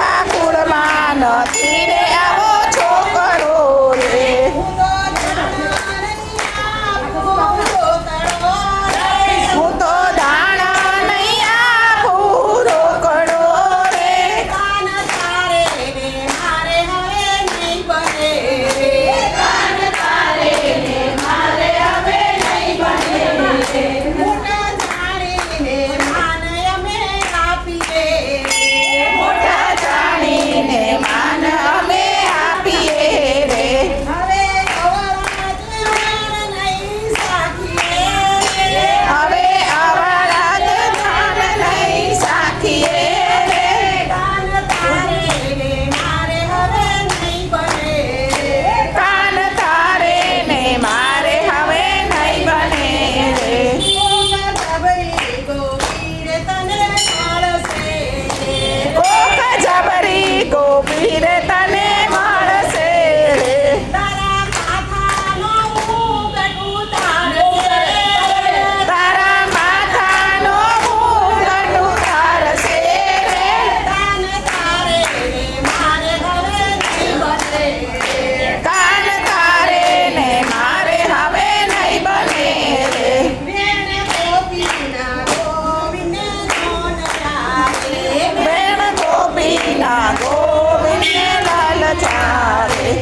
પાકુળમાં નથી રે આવો છોકરો. गोविंद लाल चारे